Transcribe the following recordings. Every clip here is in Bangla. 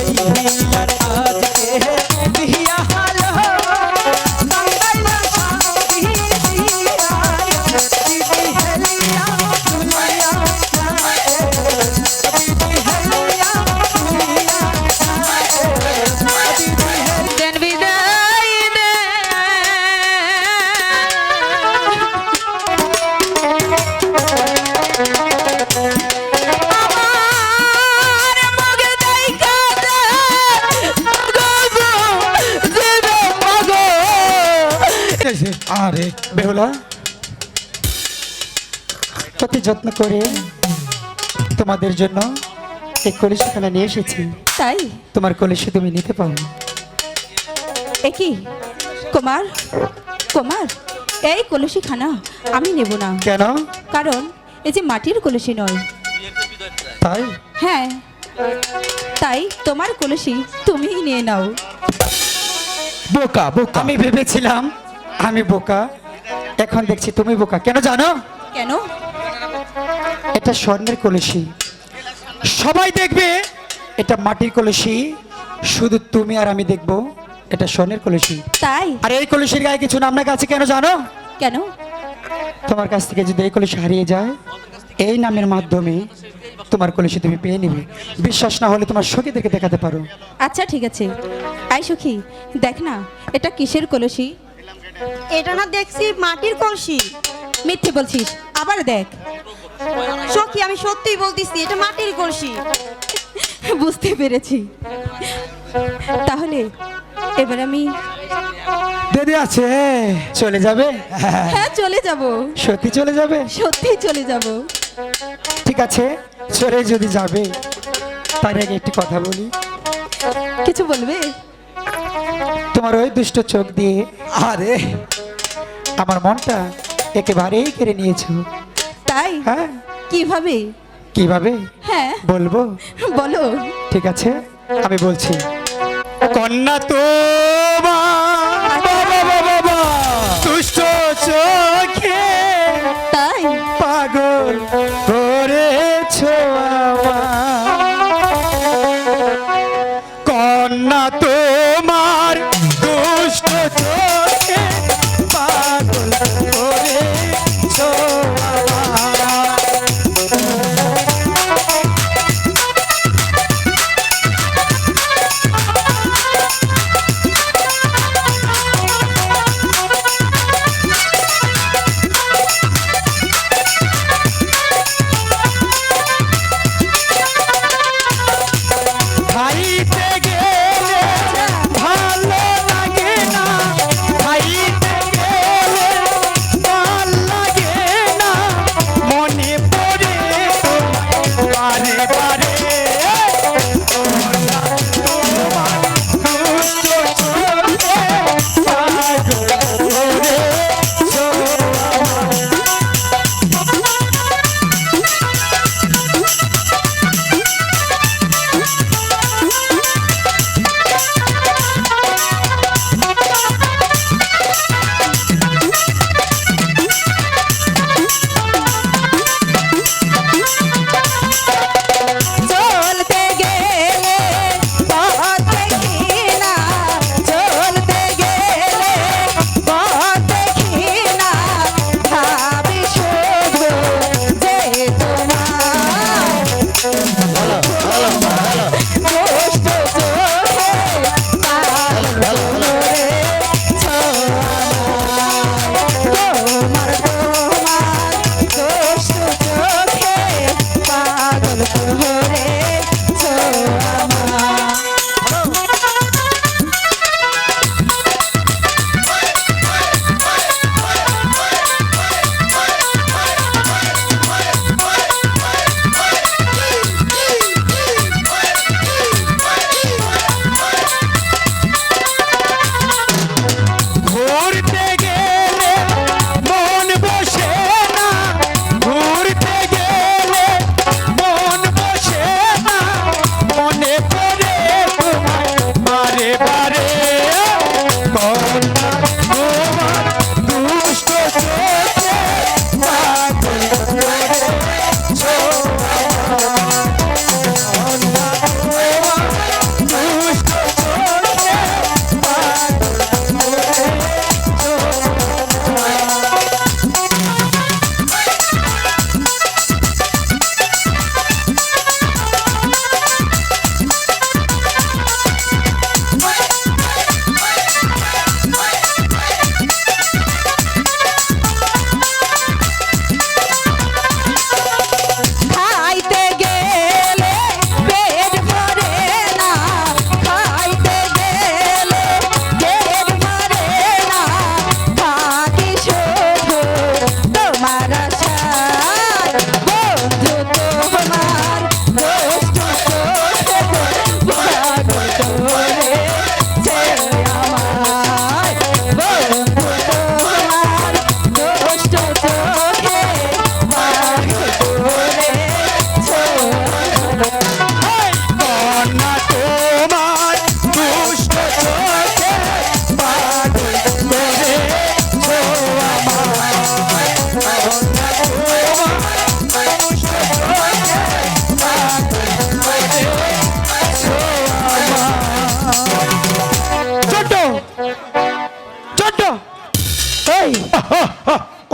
হিয়ার যত্ন করে তোমাদের জন্য এই কলসি খেলা নিয়ে এসেছি। তাই? তোমার কলসি তুমি নিতে পারো। একই কুমার? কুমার এই কলসি খানা আমি নেব না। কেন? কারণ এই যে মাটির কলসি নয়। তাই? হ্যাঁ। তাই তোমার কলসি তুমিই নিয়ে নাও। বোকা বোকা। আমি ভেবেছিলাম আমি বোকা। এখন দেখছি তুমি বোকা। কেন জানো? কেন? এটা স্বর্ণের কলসি। সবাই দেখবে এটা মাটির কলসি শুধু তুমি আর আমি দেখব এটা স্বর্ণের কলসি। তাই? আর এই কলসির গায়ে কিছু নাম লেখা আছে কেন জানো? কেন? তোমার কাছ থেকে যদি এই কলসি হারিয়ে যায় এই নামের মাধ্যমে তোমার কলসি তুমি পেয়ে নিবে। বিশ্বাস না হলে তোমার সখীদেরকে দেখাতে পারো। আচ্ছা ঠিক আছে। আই সখী দেখ না এটা কিসের কলসি? এটা না দেখছি মাটির কলসি। মিথ্যে বলছিস আবার দেখ। সখী আমি সত্যিই বলতেছি এটা মাটির কলসি। বুঝতে পেরেছি। তাহলে এবার আমি দিদি আছে চলে যাবে? হ্যাঁ চলে যাব। সত্যি চলে যাবে? সত্যি চলে যাব। ঠিক আছে চলে যদি যাবে তার আগে একটি কথা বলি। কিছু বলবে? তোমার ওই দুষ্ট চোখ দিয়ে আরে আমার মনটা একেবারেই কেড়ে নিয়েছো। তাই? হ্যাঁ। কীভাবে? কীভাবে? হ্যাঁ। বলব? বলো। ঠিক আছে আমি বলছি। কন্যা তো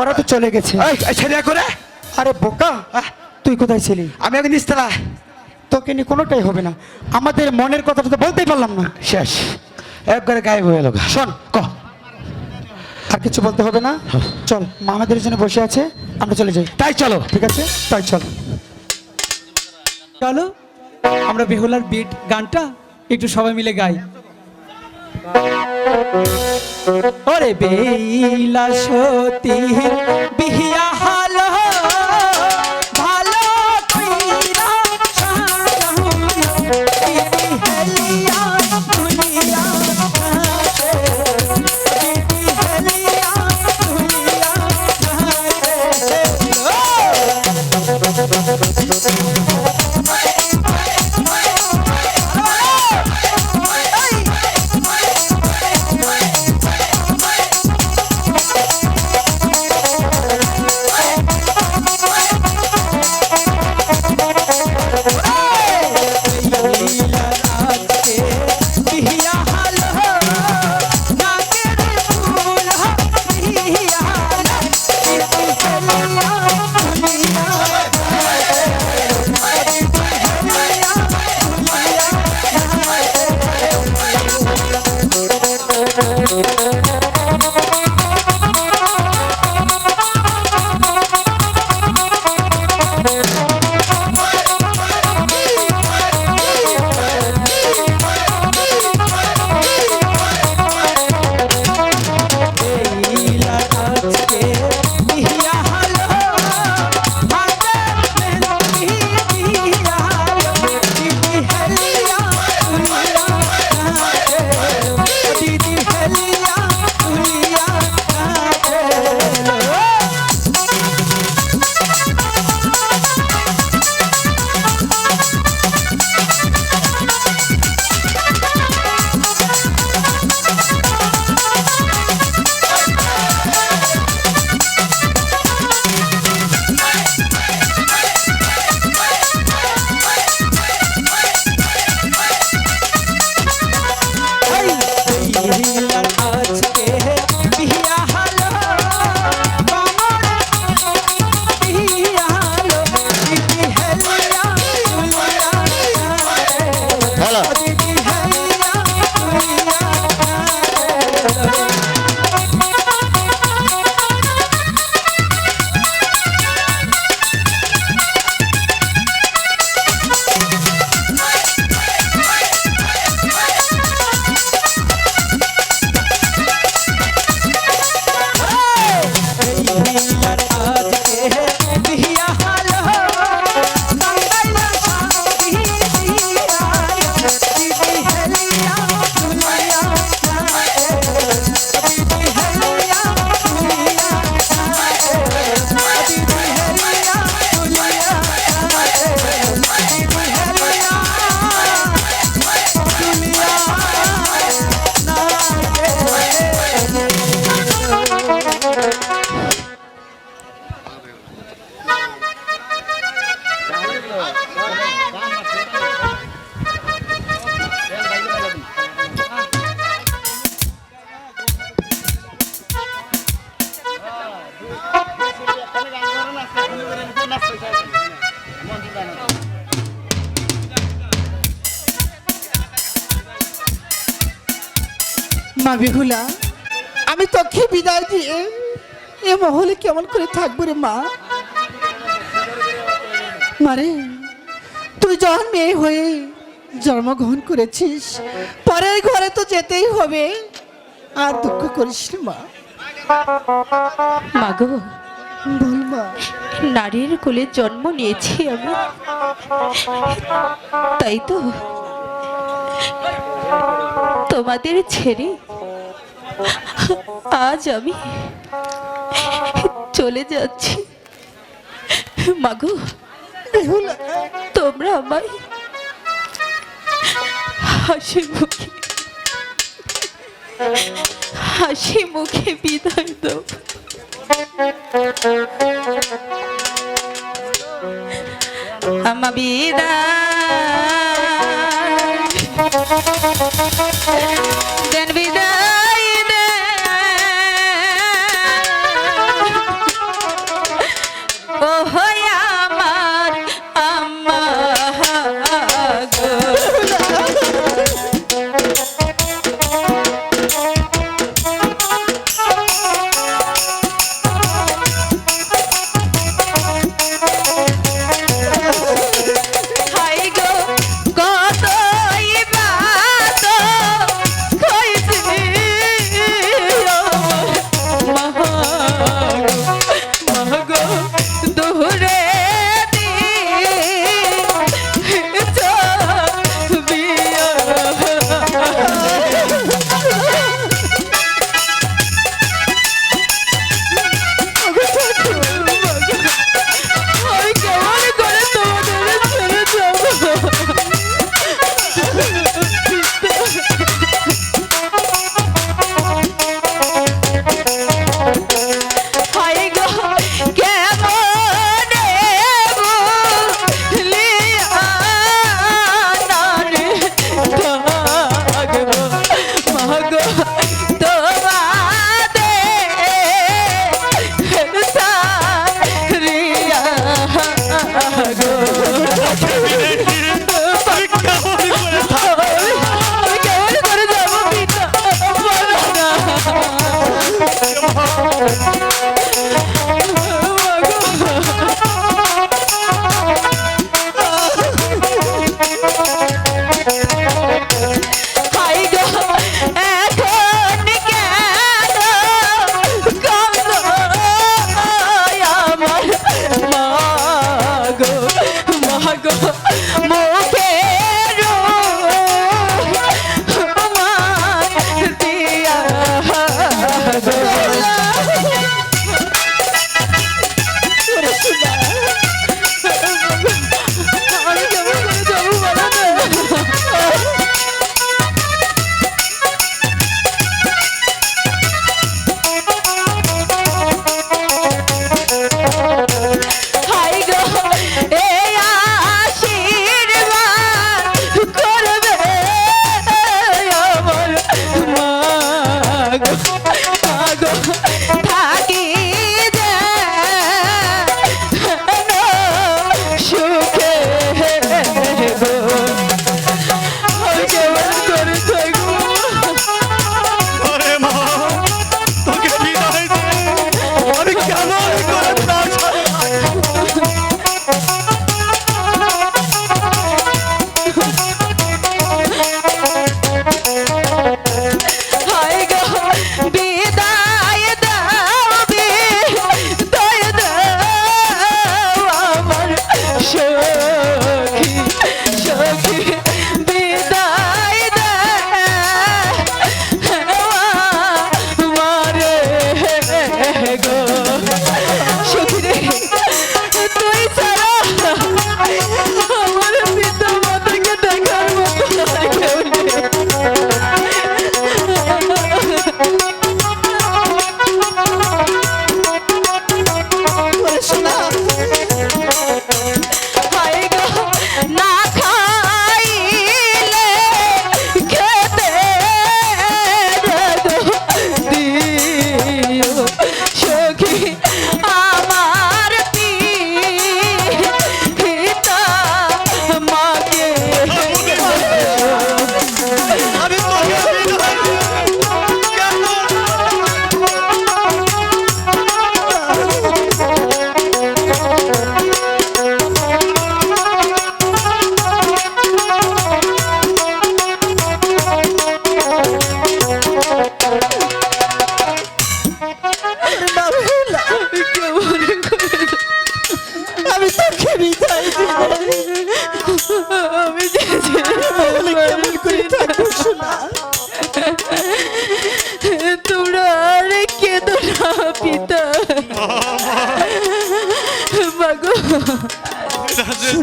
ওরা তো চলে গেছে। ছেলে করে আরে বোকা হ্যাঁ। তুই কোথায় ছিলি? আমি এখন নিস্তলা তোকে নিয়ে কোনোটাই হবে না। আমাদের মনের কথাটা তো বলতেই পারলাম না। শেষ। একবারে গায়েব হয়ে গেল শোন ক? আর কিছু বলতে হবে না। চল মা আমাদের জন্য বসে আছে আমরা চলে যাই। তাই চলো। ঠিক আছে? তাই চল। চলো আমরা বেহুলার বিট গানটা একটু সবাই মিলে গাই। ওরে বেলা সতী বিহিয়া হালো বিহুলা আমি তোকে বিদায় দিয়ে এ মহলে কেমন করে থাকব রে মা? মারে তুই যখন মেয়ে হয়ে জন্মগ্রহণ করেছিস পরের ঘরে তো যেতেই হবে। আর দুঃখ করিস মা। মাগো বল মা। নারীর কোলে জন্ম নিয়েছি আমি। তাই তো তোমাদের ছেড়ে আজ আমি চলে যাচ্ছি। মাগো তোমরা আমায় হাসি মুখে হাসি মুখে বিদায় দাও। আমা বিদায়।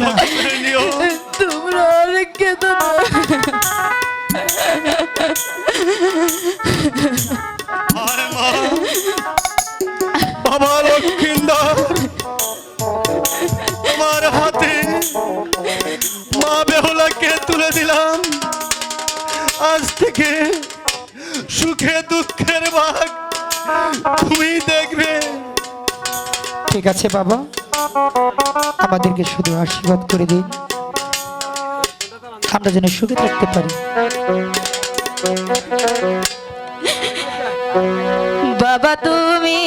না। তোমরা আর কেঁদো না। বাবা লক্ষ্মীন্দর তোমার হাতে মা বেহলাকে তুলে দিলাম। আজ থেকে সুখে দুঃখের ভাগ তুমি দেখবে। ঠিক আছে বাবা। আমাদেরকে শুধু আশীর্বাদ করে দিই আমরা যেন সুখে থাকতে পারি। বাবা তুমি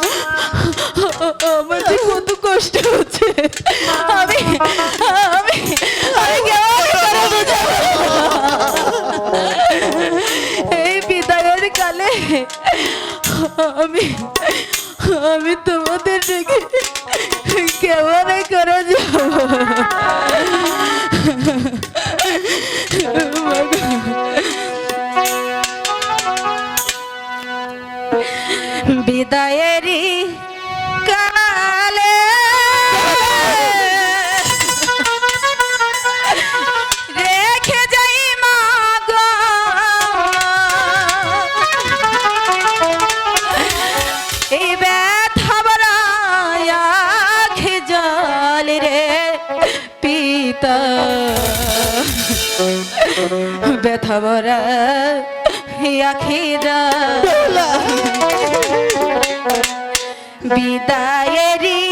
যেতে আমার যে ব্যথা বরা আখি জল বিদায়েরি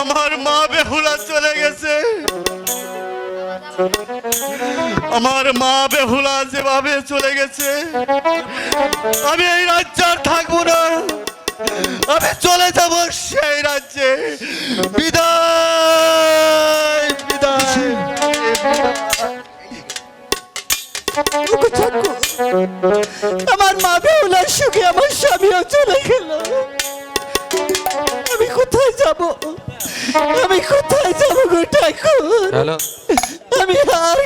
আমার মা বেহুলা চলে গেছে। আমার মা বেহুলা যেভাবে চলে গেছে আমি এই রাজ্য আর থাকব না। আমি চলে যাব সেই রাজ্যে। বিদায় বিদায়। আমার মা বেহুলার সুখে আমার স্বামীও চলে গেল। আমি কোথায় যাব? আমি কোথায় যাব গো ঠাকুর? আমি আর